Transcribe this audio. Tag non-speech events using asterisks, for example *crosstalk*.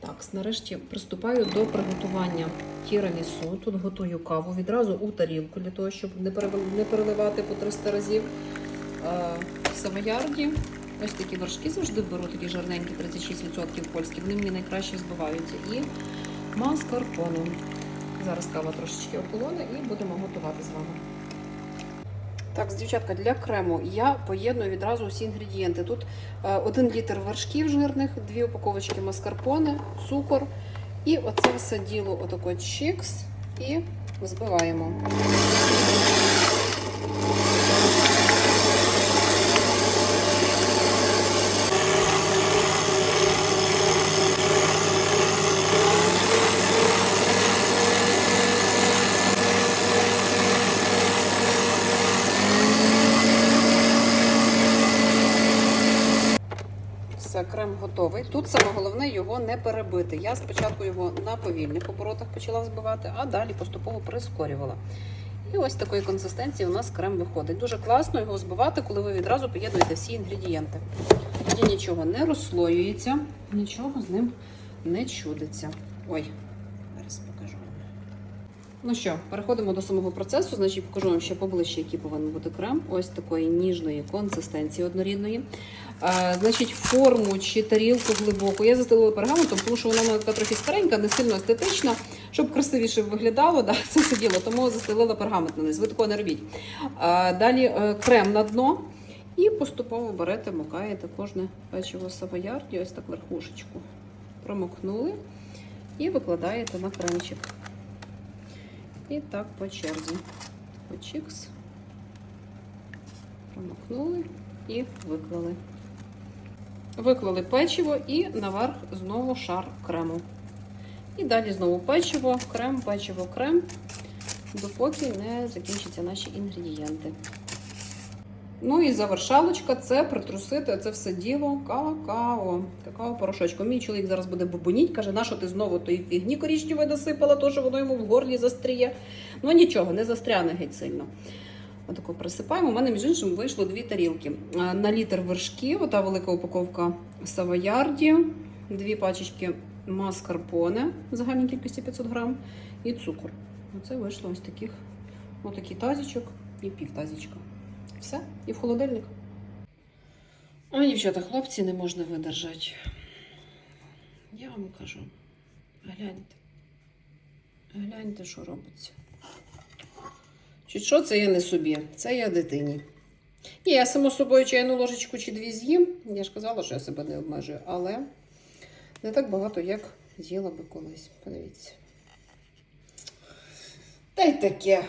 Так, нарешті приступаю до приготування тірамісу. Тут готую каву відразу у тарілку для того, щоб не переливати по 300 разів. В савоярді ось такі вершки завжди беру, такі жарненькі, 36% польські. Вони мені найкраще збиваються. І маскарпоне. Зараз кава трошечки охолоне і будемо готувати з вами. Так, дівчатка, для крему я поєдную відразу всі інгредієнти. Тут е, 1 літр вершків жирних, 2 упаковочки маскарпоне, цукор. І оце все діло отако чікс і збиваємо. Все, крем готовий. Тут саме головне його не перебити. Я спочатку його на повільних оборотах почала збивати, а далі поступово прискорювала. І ось такої консистенції у нас крем виходить. Дуже класно його збивати, коли ви відразу поєднуєте всі інгредієнти. Тоді нічого не розслоюється, нічого з ним не чудиться. Ой, зараз покажу. Ну що, переходимо до самого процесу. Значить, покажу вам ще поближче, який повинен бути крем. Ось такої ніжної консистенції однорідної. А, значить, форму чи тарілку глибоку я застелила пергаментом, тому що вона така трохи старенька, не сильно естетична, щоб красивіше виглядало. Да, *laughs* це все діло, тому застелила пергамент на низ. Ви такого не робіть. А, далі е, крем на дно. І поступово берете, мукаєте кожне печиво савоярді, ось так верхушечку. Промокнули і викладаєте на кремчик. І так по черзі. Почікс. Промокнули і виклали. Виклали печиво і наверх знову шар крему. І далі знову печиво, крем, печиво, крем, допоки не закінчаться наші інгредієнти. Ну і завершалочка це притрусити це все діло какао. Какао-порошочком. Мій чоловік зараз буде бубоніть, каже, на що ти знову тої фігні корічневої насипала, то що воно йому в горлі застріє. Ну нічого, не застряне геть сильно. Отако присипаємо. У мене, між іншим, вийшло дві тарілки. На літр вершків, ота велика упаковка савоярді, дві пачечки маскарпоне в загальній кількості 500 грам і цукор. Оце вийшло ось таких, отакий тазічок і пів тазічка. Все, і в холодильник. Ой, дівчата, хлопці не можна видержати. Я вам кажу, гляньте. Гляньте, що робиться. Чи що це я не собі? Це я дитині. Ні, я само собою чайну ложечку чи дві з'їм. Я ж казала, що я себе не обмежую, але не так багато, як з'їла би колись. Подивіться. Та й таке.